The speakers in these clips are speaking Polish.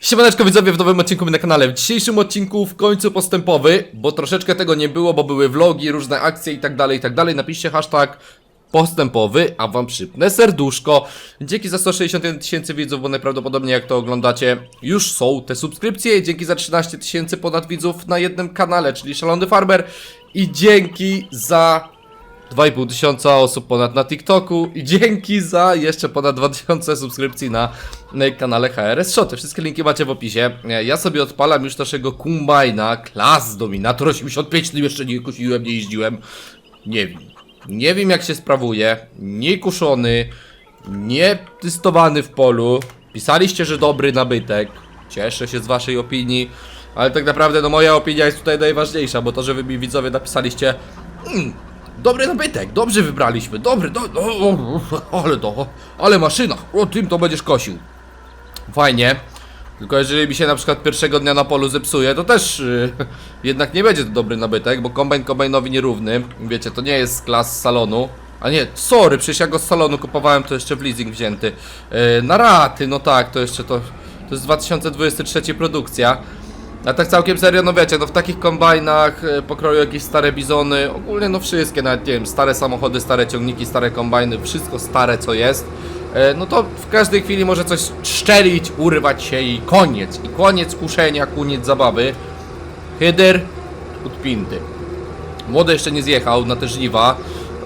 Siemaneczko widzowie w nowym odcinku na kanale. W dzisiejszym odcinku w końcu postępowy, bo troszeczkę tego nie było, bo były vlogi, różne akcje i tak dalej, i tak dalej. Napiszcie hashtag postępowy, a wam przypnę serduszko. Dzięki za 161 tysięcy widzów, bo najprawdopodobniej jak to oglądacie, już są te subskrypcje. Dzięki za 13 tysięcy ponad widzów na jednym kanale, czyli Szalony Farmer. I dzięki za 2,5 tysiąca osób ponad na TikToku i dzięki za jeszcze ponad 2000 subskrypcji na, na kanale HRS Shoty. Wszystkie linki macie w opisie. Ja sobie odpalam już naszego Kumbajna, klas Dominator 85, tym jeszcze nie kusiłem, nie jeździłem. Nie wiem. Nie wiem jak się sprawuje, nie kuszony, nie testowany w polu. Pisaliście, że dobry nabytek. Cieszę się z waszej opinii. Ale tak naprawdę no moja opinia jest tutaj najważniejsza, bo to, że wy mi widzowie napisaliście "Mm, Dobry nabytek, dobrze wybraliśmy, dobry, do, do, o, ale to, ale maszyna, o tym to będziesz kosił. Fajnie, tylko jeżeli mi się na przykład pierwszego dnia na polu zepsuje, to też yy, jednak nie będzie to dobry nabytek, bo kombajn kombajnowi nierówny, wiecie, to nie jest z klas salonu. A nie, sorry, przecież ja go z salonu kupowałem, to jeszcze w leasing wzięty. Yy, na raty, no tak, to jeszcze to, to jest 2023 produkcja. A tak całkiem serio, no wiecie, no w takich kombajnach e, pokroju jakieś stare bizony, ogólnie no wszystkie, nawet nie wiem, stare samochody, stare ciągniki, stare kombajny, wszystko stare co jest, e, no to w każdej chwili może coś szczelić, urwać się i koniec. I koniec kuszenia, koniec zabawy. Hyder podpinty. Młody jeszcze nie zjechał na te.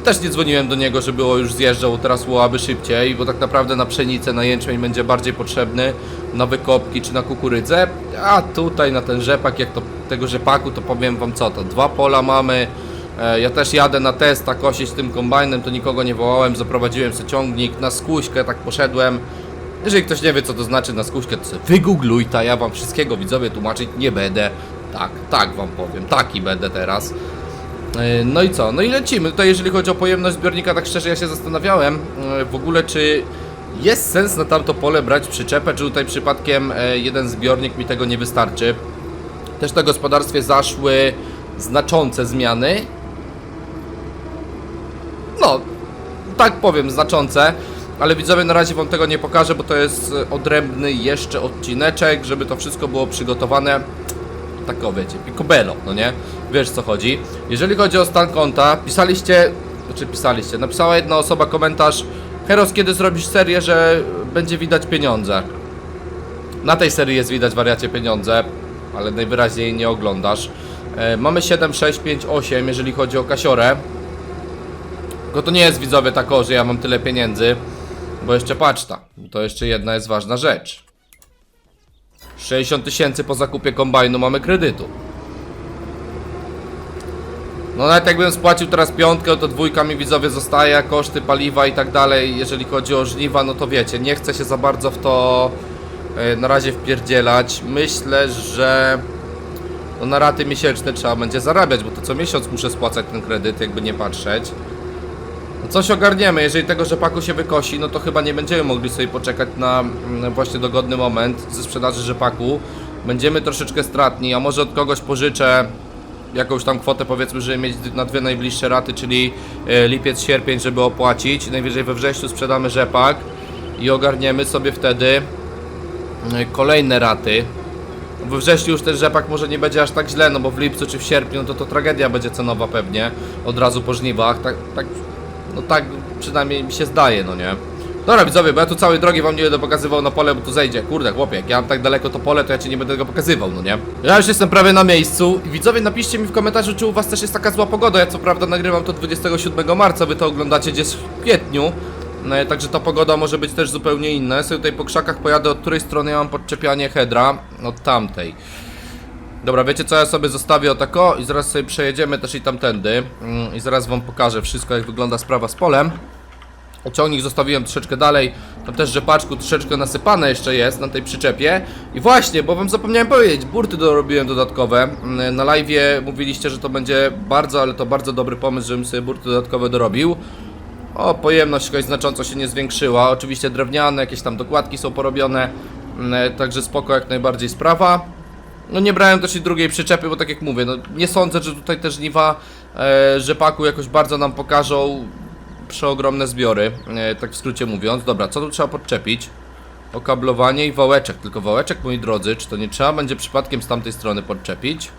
Też nie dzwoniłem do niego, żeby o już zjeżdżał teraz łołaby szybciej, bo tak naprawdę na pszenicę, na jęczmień będzie bardziej potrzebny, na wykopki czy na kukurydzę. A tutaj na ten rzepak, jak to tego rzepaku, to powiem wam co to. Dwa pola mamy. E, Ja też jadę na testa kosić tym kombajnem, to nikogo nie wołałem, zaprowadziłem sobie ciągnik, na skuśkę tak poszedłem. Jeżeli ktoś nie wie co to znaczy na skuśkę, to sobie wygoogluj, ta ja wam wszystkiego widzowie tłumaczyć nie będę. Tak, tak wam powiem, taki będę teraz. E, No i co? No i lecimy. Tutaj jeżeli chodzi o pojemność zbiornika, tak szczerze ja się zastanawiałem e, w ogóle czy jest sens na tamto pole brać przyczepę, czy tutaj przypadkiem e, jeden zbiornik mi tego nie wystarczy. Też na gospodarstwie zaszły znaczące zmiany. No, tak powiem, znaczące. Ale widzowie, na razie wam tego nie pokażę, bo to jest odrębny jeszcze odcineczek, żeby to wszystko było przygotowane tak o wiecie, picobello, no nie? Wiesz co chodzi. Jeżeli chodzi o stan konta, pisaliście, znaczy pisaliście, napisała jedna osoba komentarz Heros, kiedy zrobisz serię, że będzie widać pieniądze? Na tej serii jest widać wariacie pieniądze, ale najwyraźniej nie oglądasz. E, mamy 7, 6, 5, 8, jeżeli chodzi o kasiorę. Tylko to nie jest widzowie tak o, że ja mam tyle pieniędzy, bo jeszcze paczta. To jeszcze jedna jest ważna rzecz. 60 tysięcy po zakupie kombajnu mamy kredytu. No nawet jakbym spłacił teraz piątkę, to dwójka mi widzowie zostaje, koszty paliwa i tak dalej. Jeżeli chodzi o żniwa, no to wiecie, nie chcę się za bardzo w to e, na razie wpierdzielać. Myślę, że no na raty miesięczne trzeba będzie zarabiać, bo to co miesiąc muszę spłacać ten kredyt, jakby nie patrzeć. Coś ogarniemy, jeżeli tego rzepaku się wykosi, no to chyba nie będziemy mogli sobie poczekać na mm, właśnie dogodny moment ze sprzedaży rzepaku. Będziemy troszeczkę stratni, a może od kogoś pożyczę jakąś tam kwotę powiedzmy, żeby mieć na dwie najbliższe raty, czyli e, lipiec, sierpień, żeby opłacić. Najwyżej we wrześniu sprzedamy rzepak i ogarniemy sobie wtedy e, kolejne raty. We wrześniu już ten rzepak może nie będzie aż tak źle, no bo w lipcu czy w sierpniu no to to tragedia będzie cenowa pewnie, od razu po żniwach, tak, tak, no tak przynajmniej mi się zdaje, no nie. Dobra widzowie, bo ja tu całej drogi wam nie będę pokazywał na pole, bo tu zejdzie, kurde chłopie, jak ja mam tak daleko to pole, to ja ci nie będę tego pokazywał, no nie. Ja już jestem prawie na miejscu widzowie napiszcie mi w komentarzu, czy u was też jest taka zła pogoda, ja co prawda nagrywam to 27 marca, wy to oglądacie gdzieś w kwietniu, no, także ta pogoda może być też zupełnie inna. Ja sobie tutaj po krzakach pojadę, od której strony ja mam podczepianie headra, od tamtej. Dobra, wiecie co, ja sobie zostawię o tako i zaraz sobie przejedziemy też i tamtędy mm, i zaraz wam pokażę wszystko jak wygląda sprawa z polem. Ciągnik zostawiłem troszeczkę dalej, tam też rzepaczku troszeczkę nasypane jeszcze jest na tej przyczepie. I właśnie, bo wam zapomniałem powiedzieć, burty dorobiłem dodatkowe. Mm, Na live mówiliście, że to będzie bardzo, ale to bardzo dobry pomysł, żebym sobie burty dodatkowe dorobił. O, pojemność jakaś znacząco się nie zwiększyła. Oczywiście drewniane, jakieś tam dokładki są porobione, mm, także spoko jak najbardziej sprawa. No nie brałem też i drugiej przyczepy, bo tak jak mówię, no nie sądzę, że tutaj te żniwa e, rzepaku jakoś bardzo nam pokażą przeogromne zbiory, e, tak w skrócie mówiąc. Dobra, co tu trzeba podczepić? okablowanie i wałeczek. Tylko wałeczek, moi drodzy, czy to nie trzeba będzie przypadkiem z tamtej strony podczepić?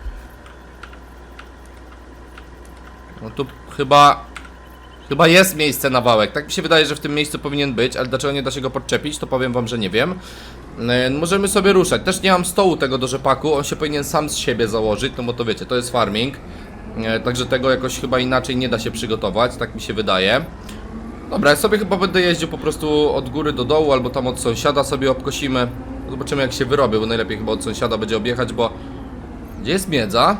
No tu chyba... Chyba jest miejsce na wałek. Tak mi się wydaje, że w tym miejscu powinien być, ale dlaczego nie da się go podczepić, to powiem wam, że nie wiem. E, Możemy sobie ruszać. Też nie mam stołu tego do rzepaku, on się powinien sam z siebie założyć, no bo to wiecie, to jest farming. E, Także tego jakoś chyba inaczej nie da się przygotować, tak mi się wydaje. Dobra, ja sobie chyba będę jeździł po prostu od góry do dołu, albo tam od sąsiada sobie obkosimy. Zobaczymy jak się wyrobię, bo najlepiej chyba od sąsiada będzie objechać, bo... Gdzie jest miedza?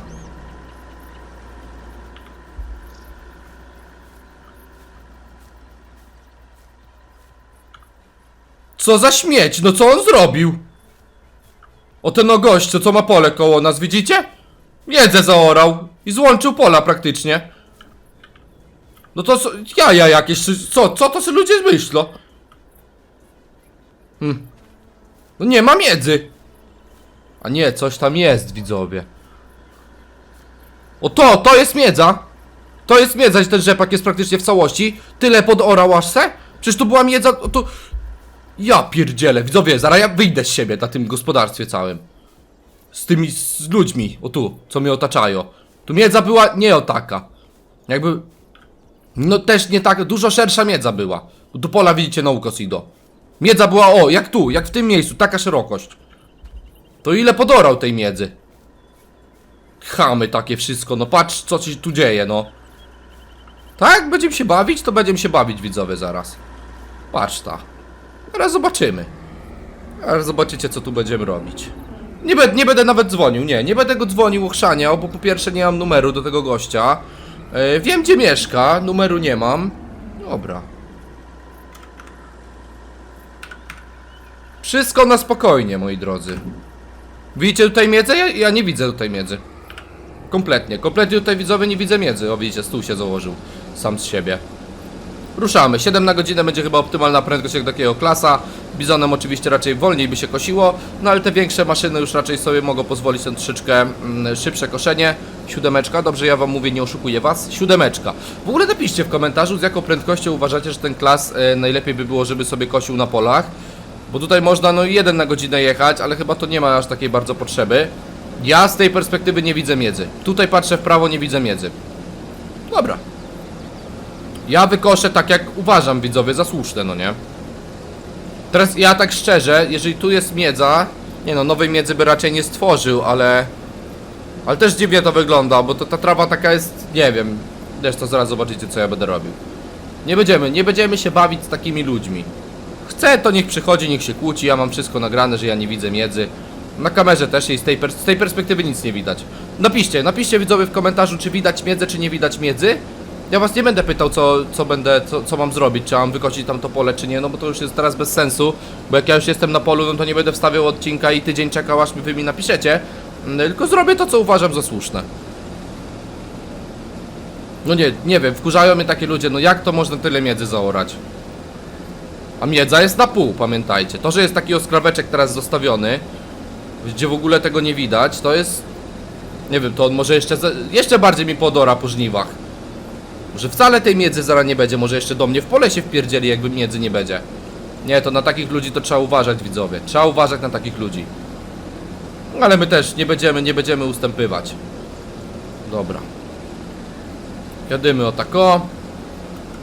Co za śmieć? No co on zrobił? O ten o gościu, co ma pole koło nas, widzicie? Miedzę zaorał i złączył pola praktycznie. No to co, jaja jakieś, co, co to sobie ludzie myślą? Hmm. No nie ma miedzy. A nie, coś tam jest, widzowie. O to, to jest miedza. To jest miedza, ten rzepak jest praktycznie w całości. Tyle podorał aż se? Przecież tu była miedza, to... Ja pierdzielę, widzowie, zaraz ja wyjdę z siebie na tym gospodarstwie całym. Z tymi, z ludźmi, o tu, co mnie otaczają. Tu miedza była nie o taka. Jakby... No też nie tak, dużo szersza miedza była. Do pola widzicie na ukos idą. Miedza była, o, jak tu, jak w tym miejscu, taka szerokość. To ile podorał tej miedzy? Chamy takie wszystko, no patrz co się tu dzieje, no. Tak, będziemy się bawić, to będziemy się bawić, widzowie, zaraz. Patrz ta. Teraz zobaczymy. Teraz zobaczycie, co tu będziemy robić. Nie, be, nie będę nawet dzwonił, nie, nie będę go dzwonił, ochrzaniał, bo po pierwsze nie mam numeru do tego gościa. E, wiem, gdzie mieszka, numeru nie mam. Dobra. Wszystko na spokojnie, moi drodzy. Widzicie tutaj miedzę? Ja, ja nie widzę tutaj miedzy. Kompletnie. Kompletnie tutaj widzowie nie widzę miedzy. O widzicie, stół się założył. Sam z siebie. Ruszamy. 7 na godzinę będzie chyba optymalna prędkość jak takiego klasa. Bizonem oczywiście raczej wolniej by się kosiło, no ale te większe maszyny już raczej sobie mogą pozwolić na troszeczkę mm, szybsze koszenie. Siódemeczka, dobrze ja wam mówię, nie oszukuję was. Siódemeczka. W ogóle napiszcie w komentarzu, z jaką prędkością uważacie, że ten klas e, najlepiej by było, żeby sobie kosił na polach. Bo tutaj można no jeden na godzinę jechać, ale chyba to nie ma aż takiej bardzo potrzeby. Ja z tej perspektywy nie widzę miedzy. Tutaj patrzę w prawo, nie widzę miedzy. Dobra. Ja wykoszę tak jak uważam widzowie za słuszne, no nie? Teraz ja tak szczerze, jeżeli tu jest miedza Nie no, nowej miedzy by raczej nie stworzył, ale Ale też dziwnie to wygląda, bo to ta trawa taka jest, nie wiem Zresztą zaraz zobaczycie co ja będę robił Nie będziemy, nie będziemy się bawić z takimi ludźmi Chce to niech przychodzi, niech się kłóci, ja mam wszystko nagrane, że ja nie widzę miedzy na kamerze też jej z tej, z tej perspektywy nic nie widać. Napiszcie, napiszcie widzowie w komentarzu, czy widać miedzę, czy nie widać miedzy. Ja was nie będę pytał, co, co będę, co, co mam zrobić, czy mam wykosić tam to pole, czy nie, no bo to już jest teraz bez sensu, bo jak ja już jestem na polu, no to nie będę wstawiał odcinka i tydzień czekał, aż mi wy mi napiszecie, Mm, tylko zrobię to, co uważam za słuszne. No nie, nie wiem, wkurzają mnie takie ludzie, no jak to można tyle miedzy zaorać? A miedza jest na pół, pamiętajcie. To, że jest taki oskraweczek teraz zostawiony, gdzie w ogóle tego nie widać, to jest... Nie wiem, to on może jeszcze, jeszcze bardziej mi podora po żniwach. Może wcale tej miedzy zaraz nie będzie, może jeszcze do mnie w pole się wpierdzieli, jakby miedzy nie będzie. Nie, to na takich ludzi to trzeba uważać, widzowie. Trzeba uważać na takich ludzi. Ale my też nie będziemy, nie będziemy ustępywać. Dobra. Jadymy o tako.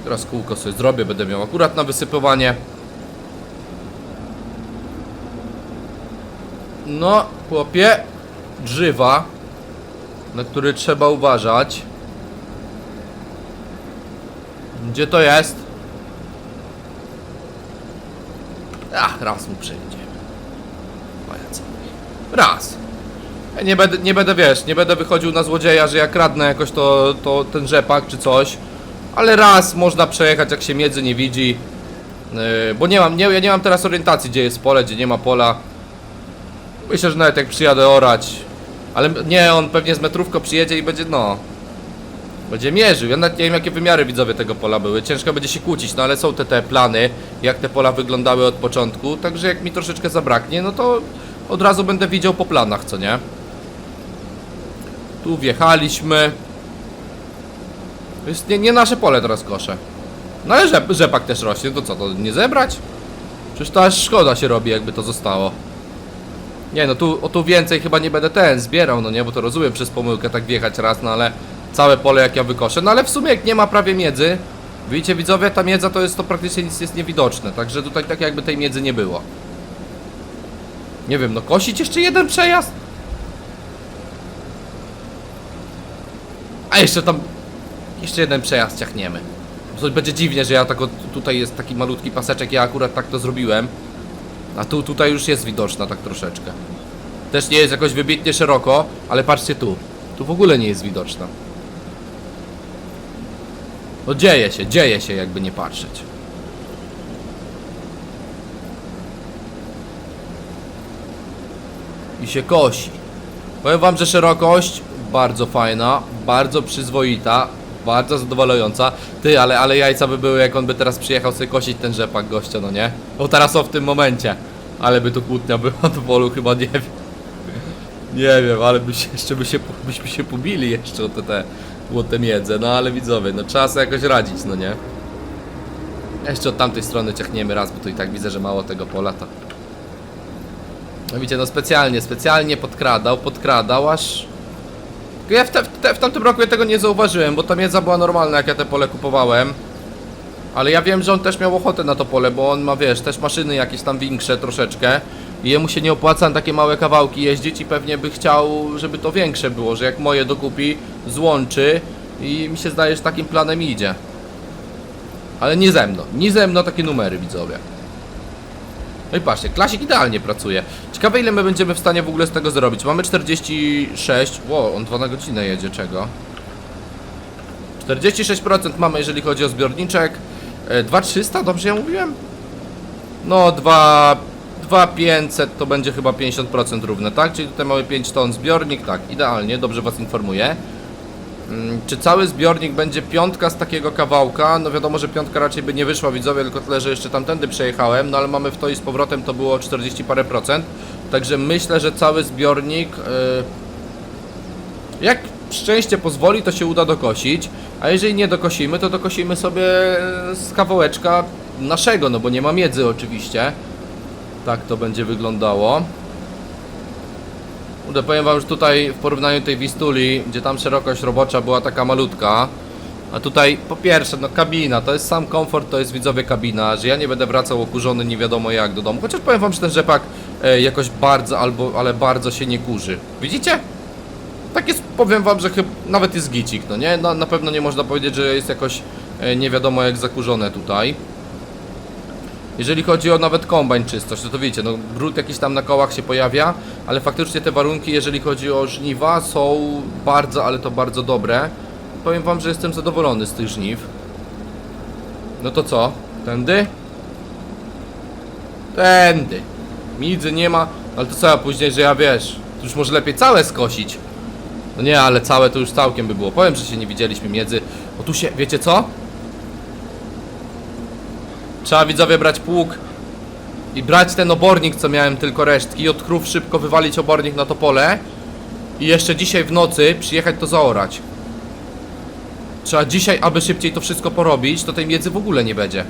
Teraz kółko sobie zrobię, będę miał akurat na wysypywanie. No, chłopie, drzywa, na które trzeba uważać. Gdzie to jest? Ach, raz mu przejdzie. Raz. Nie będę, nie będę, wiesz, nie będę wychodził na złodzieja, że jak kradnę jakoś to, to ten rzepak czy coś. Ale raz można przejechać, jak się miedzy nie widzi. Yy, bo nie mam, nie, ja nie mam teraz orientacji, gdzie jest pole, gdzie nie ma pola. Myślę, że nawet jak przyjadę orać. Ale nie, on pewnie z metrówką przyjedzie i będzie, no. Będzie mierzył. Ja nawet nie wiem, jakie wymiary widzowie tego pola były. Ciężko będzie się kłócić, no ale są te, te plany, jak te pola wyglądały od początku. Także jak mi troszeczkę zabraknie, no to od razu będę widział po planach, co nie? Tu wjechaliśmy. To jest nie, nie nasze pole teraz kosze. No ale rzep, rzepak też rośnie, to co, to nie zebrać? Przecież to aż szkoda się robi, jakby to zostało. Nie no, tu, o tu więcej chyba nie będę ten zbierał, no nie, bo to rozumiem przez pomyłkę tak wjechać raz, no ale całe pole jak ja wykoszę. No ale w sumie jak nie ma prawie miedzy, widzicie widzowie, ta miedza to jest to praktycznie nic jest niewidoczne, także tutaj tak jakby tej miedzy nie było. Nie wiem, no kosić jeszcze jeden przejazd? A jeszcze tam, jeszcze jeden przejazd ciachniemy. To będzie dziwnie, że ja tak tutaj jest taki malutki paseczek, ja akurat tak to zrobiłem. A tu, tutaj już jest widoczna tak troszeczkę. Też nie jest jakoś wybitnie szeroko, ale patrzcie tu. Tu w ogóle nie jest widoczna. No dzieje się, dzieje się jakby nie patrzeć. I się kosi. Powiem wam, że szerokość bardzo fajna, bardzo przyzwoita, bardzo zadowalająca. Ty, ale, ale jajca by były, jak on by teraz przyjechał sobie kosić ten rzepak gościa, no nie? O teraz o w tym momencie. Ale by tu kłótnia była do polu, chyba nie wiem. Nie wiem, ale by się, jeszcze by się, byśmy się pobili jeszcze o te, te, o te miedze, no ale widzowie, no trzeba sobie jakoś radzić, no nie? Jeszcze od tamtej strony ciachniemy raz, bo tu i tak widzę, że mało tego pola, to... No widzicie, no specjalnie, specjalnie podkradał, podkradał, aż... Ja w, te, w, te, w tamtym roku ja tego nie zauważyłem, bo ta miedza była normalna, jak ja te pole kupowałem. Ale ja wiem, że on też miał ochotę na to pole, bo on ma, wiesz, też maszyny jakieś tam większe troszeczkę. I jemu się nie opłaca na takie małe kawałki jeździć i pewnie by chciał, żeby to większe było, że jak moje dokupi, złączy i mi się zdaje, że takim planem idzie. Ale nie ze mną, nie ze mną takie numery widzowie. No i patrzcie, klasik idealnie pracuje. Ciekawe ile my będziemy w stanie w ogóle z tego zrobić. Mamy 46. Ło, on 2 na godzinę jedzie, czego? 46% mamy, jeżeli chodzi o zbiorniczek. E, 2300, dobrze ja mówiłem? No, 2. 2500 to będzie chyba 50% równe, tak? Czyli tutaj mamy 5 ton zbiornik, tak, idealnie, dobrze Was informuję. Mm, Czy cały zbiornik będzie piątka z takiego kawałka? No wiadomo, że piątka raczej by nie wyszła widzowie, tylko tyle, że jeszcze tamtędy przejechałem, no ale mamy w to i z powrotem to było 40 parę procent. Także myślę, że cały zbiornik, yy, jak szczęście pozwoli, to się uda dokosić. A jeżeli nie dokosimy, to dokosimy sobie z kawałeczka naszego, no bo nie ma miedzy oczywiście. Tak to będzie wyglądało. Kurde, powiem wam, że tutaj w porównaniu tej Wistuli, gdzie tam szerokość robocza była taka malutka, a tutaj po pierwsze, no kabina, to jest sam komfort, to jest widzowie kabina, że ja nie będę wracał okurzony nie wiadomo jak do domu, chociaż powiem wam, że ten rzepak e, jakoś bardzo, albo, ale bardzo się nie kurzy. Widzicie? Tak jest, powiem wam, że chyba nawet jest gicik, no nie? Na, na pewno nie można powiedzieć, że jest jakoś e, nie wiadomo jak zakurzone tutaj. Jeżeli chodzi o nawet kombajn czystość, to, to wiecie, no brud jakiś tam na kołach się pojawia, ale faktycznie te warunki, jeżeli chodzi o żniwa, są bardzo, ale to bardzo dobre. Powiem wam, że jestem zadowolony z tych żniw. No to co? Tędy? Tędy. Midzy nie ma, ale to co ja później, że ja wiesz, to już może lepiej całe skosić. No nie, ale całe to już całkiem by było. Powiem, że się nie widzieliśmy miedzy. O tu się, wiecie co? Trzeba widzowie brać pług i brać ten obornik, co miałem tylko resztki, od krów szybko wywalić obornik na to pole i jeszcze dzisiaj w nocy przyjechać to zaorać. Trzeba dzisiaj, aby szybciej to wszystko porobić, to tej miedzy w ogóle nie będzie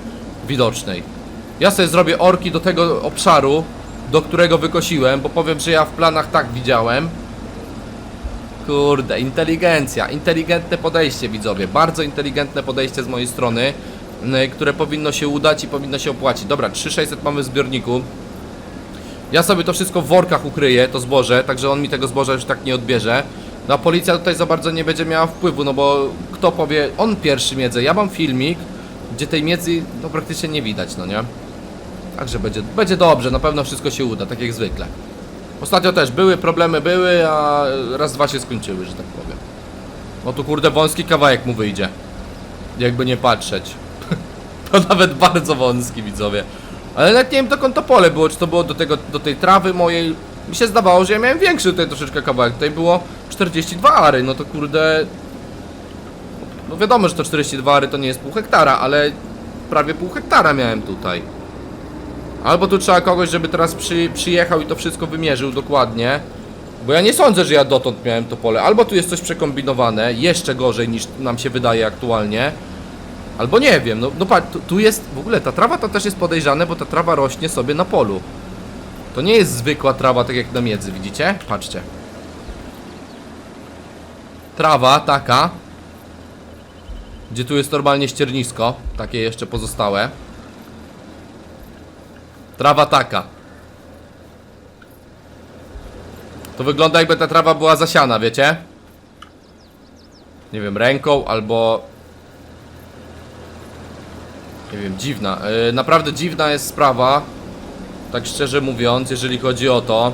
widocznej. Ja sobie zrobię orki do tego obszaru, do którego wykosiłem, bo powiem, że ja w planach tak widziałem. Kurde, inteligencja, inteligentne podejście widzowie, bardzo inteligentne podejście z mojej strony, które powinno się udać i powinno się opłacić. Dobra, 3600 mamy w zbiorniku. Ja sobie to wszystko w workach ukryję, to zboże, także on mi tego zboża już tak nie odbierze. No a policja tutaj za bardzo nie będzie miała wpływu, no bo kto powie, on pierwszy miedzę, ja mam filmik, gdzie tej miedzy no praktycznie nie widać, no nie? Także będzie, będzie dobrze, na pewno wszystko się uda, tak jak zwykle. Ostatnio też były, problemy były, a raz dwa się skończyły, że tak powiem. No tu kurde wąski kawałek mu wyjdzie. Jakby nie patrzeć. To nawet bardzo wąski widzowie. Ale nawet nie wiem dokąd to pole było, czy to było do tego, do tej trawy mojej. Mi się zdawało, że ja miałem większy tutaj troszeczkę kawałek. Tutaj było 42 ary, no to kurde. No wiadomo, że to 42 ary to nie jest pół hektara, ale prawie pół hektara miałem tutaj. Albo tu trzeba kogoś, żeby teraz przy, przyjechał i to wszystko wymierzył dokładnie. Bo ja nie sądzę, że ja dotąd miałem to pole. Albo tu jest coś przekombinowane, jeszcze gorzej niż nam się wydaje aktualnie. Albo nie wiem, no, no patrz, tu, tu jest, w ogóle ta trawa to też jest podejrzane, bo ta trawa rośnie sobie na polu. To nie jest zwykła trawa, tak jak na miedzy, widzicie? Patrzcie. Trawa taka, gdzie tu jest normalnie ściernisko, takie jeszcze pozostałe. Trawa taka. To wygląda jakby ta trawa była zasiana, wiecie? Nie wiem, ręką albo... Nie wiem, dziwna. Yy, naprawdę dziwna jest sprawa. Tak szczerze mówiąc, jeżeli chodzi o to.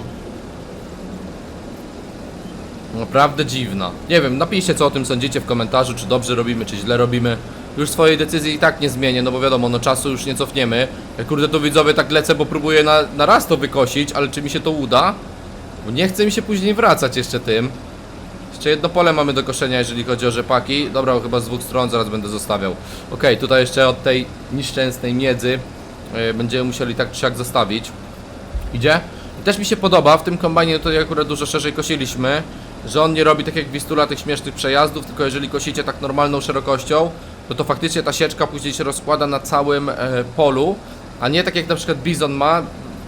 Naprawdę dziwna. Nie wiem, napiszcie co o tym sądzicie w komentarzu, czy dobrze robimy, czy źle robimy. Już swojej decyzji i tak nie zmienię, no bo wiadomo, no czasu już nie cofniemy. Kurde, to widzowie tak lecę, bo próbuję na, na raz to wykosić, ale czy mi się to uda? Bo nie chce mi się później wracać jeszcze tym. Jeszcze jedno pole mamy do koszenia, jeżeli chodzi o rzepaki. Dobra, chyba z dwóch stron zaraz będę zostawiał. Okej, tutaj jeszcze od tej nieszczęsnej miedzy yy, będziemy musieli tak czy siak zostawić. Idzie? I też mi się podoba, w tym kombajnie to akurat dużo szerzej kosiliśmy, że on nie robi tak jak Wistula tych śmiesznych przejazdów, tylko jeżeli kosicie tak normalną szerokością, to to faktycznie ta sieczka później się rozkłada na całym e, polu, a nie tak jak na przykład Bizon ma,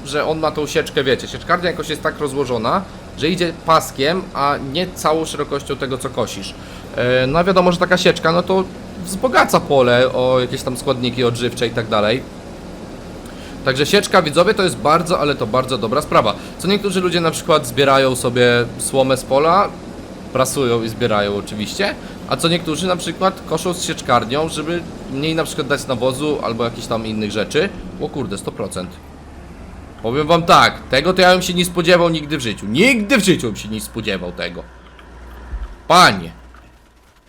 że on ma tą sieczkę, wiecie, sieczkarnia jakoś jest tak rozłożona, że idzie paskiem, a nie całą szerokością tego co kosisz. E, no a wiadomo, że taka sieczka, no to wzbogaca pole o jakieś tam składniki odżywcze i tak dalej. Także sieczka widzowie to jest bardzo, ale to bardzo dobra sprawa. Co niektórzy ludzie na przykład zbierają sobie słomę z pola, prasują i zbierają oczywiście, a co niektórzy na przykład koszą z sieczkarnią, żeby mniej na przykład dać nawozu albo jakichś tam innych rzeczy. O kurde, 100%. Powiem wam tak, tego to ja bym się nie spodziewał nigdy w życiu. Nigdy w życiu bym się nie spodziewał tego. Panie.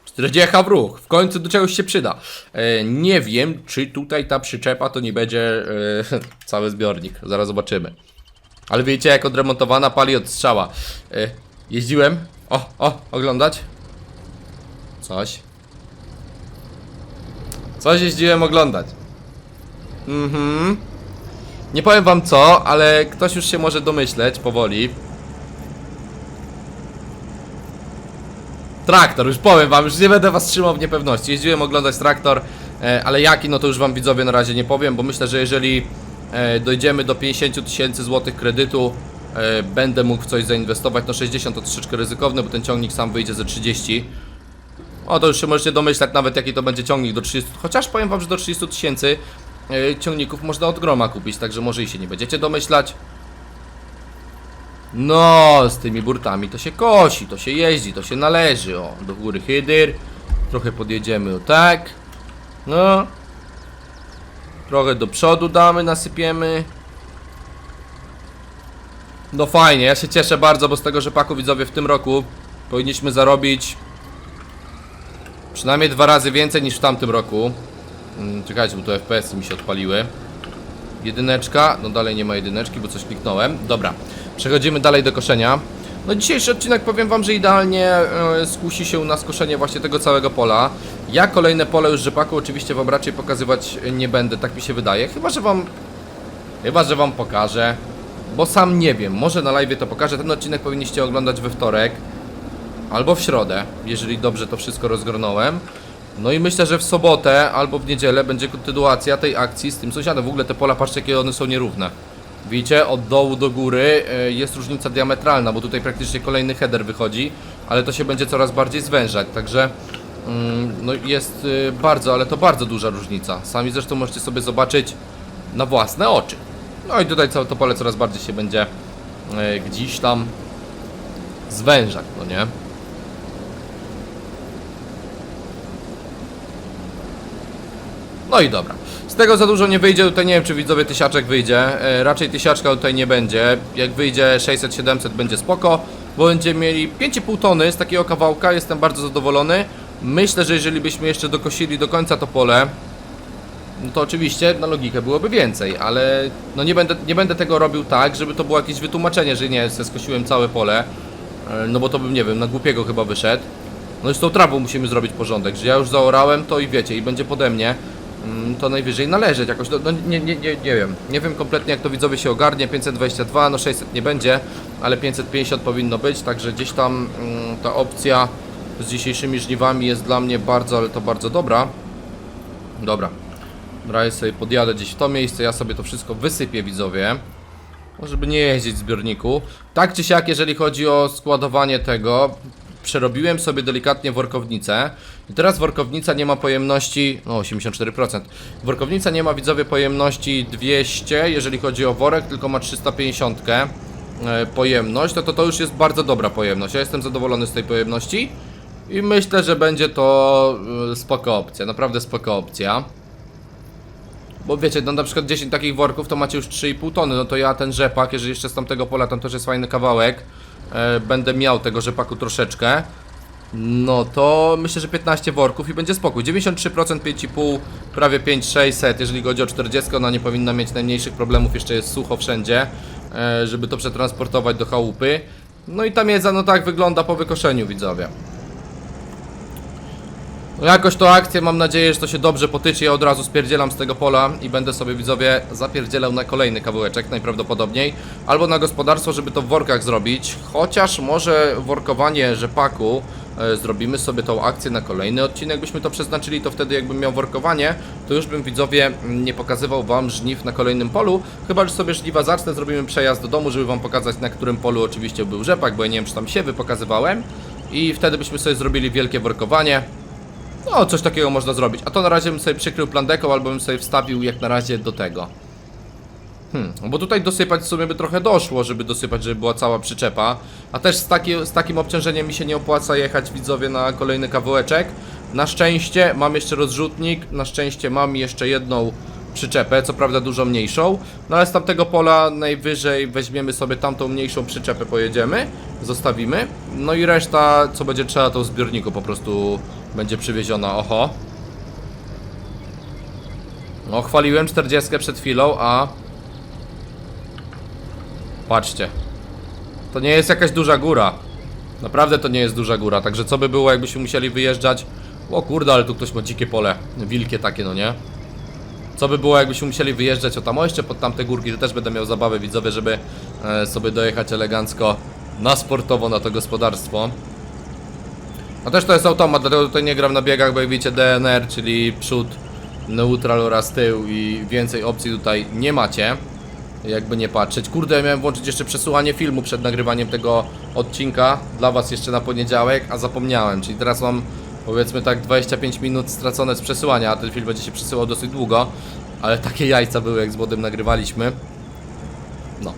Czterdziecha w ruch. W końcu do czegoś się przyda. E, nie wiem, czy tutaj ta przyczepa to nie będzie e, cały zbiornik. Zaraz zobaczymy. Ale wiecie, jak odremontowana pali od strzała. E, jeździłem. O, o, oglądać. Coś. Coś jeździłem oglądać. Mhm. Nie powiem wam co, ale ktoś już się może domyśleć powoli. Traktor, już powiem wam, już nie będę was trzymał w niepewności. Jeździłem oglądać traktor, e, ale jaki, no to już wam widzowie na razie nie powiem, bo myślę, że jeżeli e, dojdziemy do 50 tysięcy złotych kredytu, e, będę mógł w coś zainwestować. No 60 to troszeczkę ryzykowne, bo ten ciągnik sam wyjdzie za 30. O, to już się możecie domyślać nawet jaki to będzie ciągnik do 30, chociaż powiem wam, że do 30 tysięcy ciągników można od groma kupić, także może i się nie będziecie domyślać. No, z tymi burtami to się kosi, to się jeździ, to się należy. O, do góry hydyr. Trochę podjedziemy o tak. No. Trochę do przodu damy, nasypiemy. No fajnie, ja się cieszę bardzo, bo z tego rzepaku widzowie w tym roku powinniśmy zarobić przynajmniej dwa razy więcej niż w tamtym roku. Mm, Czekajcie, bo tu FPS mi się odpaliły. Jedyneczka, no dalej nie ma jedyneczki, bo coś kliknąłem. Dobra, przechodzimy dalej do koszenia. No dzisiejszy odcinek powiem wam, że idealnie e, skusi się na skoszenie właśnie tego całego pola. Ja kolejne pole już rzepaku oczywiście wam raczej pokazywać nie będę, tak mi się wydaje. Chyba, że wam... Chyba, że wam pokażę. Bo sam nie wiem, może na live to pokażę. Ten odcinek powinniście oglądać we wtorek. Albo w środę, jeżeli dobrze to wszystko rozgrnąłem. No i myślę, że w sobotę albo w niedzielę będzie kontynuacja tej akcji z tym sąsiadem. W ogóle te pola, patrzcie jakie one są nierówne. Widzicie, od dołu do góry e, jest różnica diametralna, bo tutaj praktycznie kolejny header wychodzi, ale to się będzie coraz bardziej zwężać, także mm, no jest y, bardzo, ale to bardzo duża różnica. Sami zresztą możecie sobie zobaczyć na własne oczy. No i tutaj to pole coraz bardziej się będzie e, gdzieś tam zwężać, no nie? No i dobra. Z tego za dużo nie wyjdzie, tutaj nie wiem czy widzowie tysiaczek wyjdzie. E, raczej tysiaczka tutaj nie będzie. Jak wyjdzie 600-700 będzie spoko, bo będziemy mieli 5,5 tony z takiego kawałka, jestem bardzo zadowolony. Myślę, że jeżeli byśmy jeszcze dokosili do końca to pole, no to oczywiście na logikę byłoby więcej, ale no nie będę, nie będę tego robił tak, żeby to było jakieś wytłumaczenie, że nie, se skosiłem całe pole, e, no bo to bym, nie wiem, na głupiego chyba wyszedł. No i z tą trawą musimy zrobić porządek, że ja już zaorałem to i wiecie, i będzie pode mnie. Mm, To najwyżej należeć jakoś, no, no nie, nie, nie, nie wiem, nie wiem kompletnie jak to widzowie się ogarnie, 522, no 600 nie będzie, ale 550 powinno być, także gdzieś tam mm, ta opcja z dzisiejszymi żniwami jest dla mnie bardzo, ale to bardzo dobra. Dobra. Dobra, ja sobie podjadę gdzieś w to miejsce, ja sobie to wszystko wysypię, widzowie. Żeby nie jeździć w zbiorniku. Tak czy siak, jeżeli chodzi o składowanie tego, przerobiłem sobie delikatnie workownicę. I teraz workownica nie ma pojemności, no 84%. Workownica nie ma, widzowie, pojemności 200, jeżeli chodzi o worek, tylko ma 350 e, pojemność. No to to już jest bardzo dobra pojemność. Ja jestem zadowolony z tej pojemności. I myślę, że będzie to e, spoko opcja, naprawdę spoko opcja. Bo wiecie, no na przykład 10 takich worków to macie już 3,5 tony, no to ja ten rzepak, jeżeli jeszcze z tamtego pola, tam też jest fajny kawałek, będę miał tego rzepaku troszeczkę, no to myślę, że 15 worków i będzie spokój. 93%, 5,5, prawie 5,600, jeżeli chodzi o 40, ona nie powinna mieć najmniejszych problemów, jeszcze jest sucho wszędzie, e, żeby to przetransportować do chałupy. No i ta miedza, no tak wygląda po wykoszeniu, widzowie. No jakoś to akcję, mam nadzieję, że to się dobrze potyczy. Ja od razu spierdzielam z tego pola i będę sobie widzowie zapierdzielał na kolejny kawałeczek najprawdopodobniej. Albo na gospodarstwo, żeby to w workach zrobić. Chociaż może workowanie rzepaku e, zrobimy sobie tą akcję na kolejny odcinek. Byśmy to przeznaczyli, to wtedy jakbym miał workowanie, to już bym widzowie nie pokazywał wam żniw na kolejnym polu. Chyba, że sobie żniwa zacznę, zrobimy przejazd do domu, żeby wam pokazać na którym polu oczywiście był rzepak, bo ja nie wiem, czy tam siewy pokazywałem. I wtedy byśmy sobie zrobili wielkie workowanie. No, coś takiego można zrobić. A to na razie bym sobie przykrył plandeką, albo bym sobie wstawił jak na razie do tego. Hmm, bo tutaj dosypać w sumie by trochę doszło, żeby dosypać, żeby była cała przyczepa. A też z, taki, z takim obciążeniem mi się nie opłaca jechać widzowie na kolejny kawałeczek. Na szczęście mam jeszcze rozrzutnik, na szczęście mam jeszcze jedną przyczepę, co prawda dużo mniejszą. No ale z tamtego pola najwyżej weźmiemy sobie tamtą mniejszą przyczepę, pojedziemy, zostawimy. No i reszta, co będzie trzeba, to w zbiorniku po prostu będzie przywieziona. Oho. No, chwaliłem 40 przed chwilą, a... Patrzcie. To nie jest jakaś duża góra. Naprawdę to nie jest duża góra, także co by było, jakbyśmy musieli wyjeżdżać... O kurde, ale tu ktoś ma dzikie pole. Wilkie takie, no nie? Co by było, jakbyśmy musieli wyjeżdżać o tam, o jeszcze pod tamte górki, to też będę miał zabawę, widzowie, żeby e, sobie dojechać elegancko na sportowo na to gospodarstwo. A też to jest automat, dlatego tutaj nie gram na biegach, bo jak widzicie DNR, czyli przód, neutral oraz tył i więcej opcji tutaj nie macie. Jakby nie patrzeć. Kurde, ja miałem włączyć jeszcze przesłuchanie filmu przed nagrywaniem tego odcinka dla was jeszcze na poniedziałek, a zapomniałem, czyli teraz mam powiedzmy tak 25 minut stracone z przesyłania, a ten film będzie się przesyłał dosyć długo, ale takie jajca były jak z młodym nagrywaliśmy. No.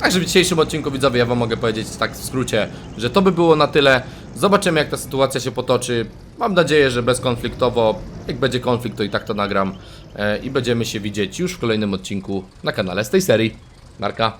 Także w dzisiejszym odcinku widzowie ja wam mogę powiedzieć tak w skrócie, że to by było na tyle. Zobaczymy jak ta sytuacja się potoczy. Mam nadzieję, że bezkonfliktowo. Jak będzie konflikt, to i tak to nagram. E, I będziemy się widzieć już w kolejnym odcinku na kanale z tej serii. Narka.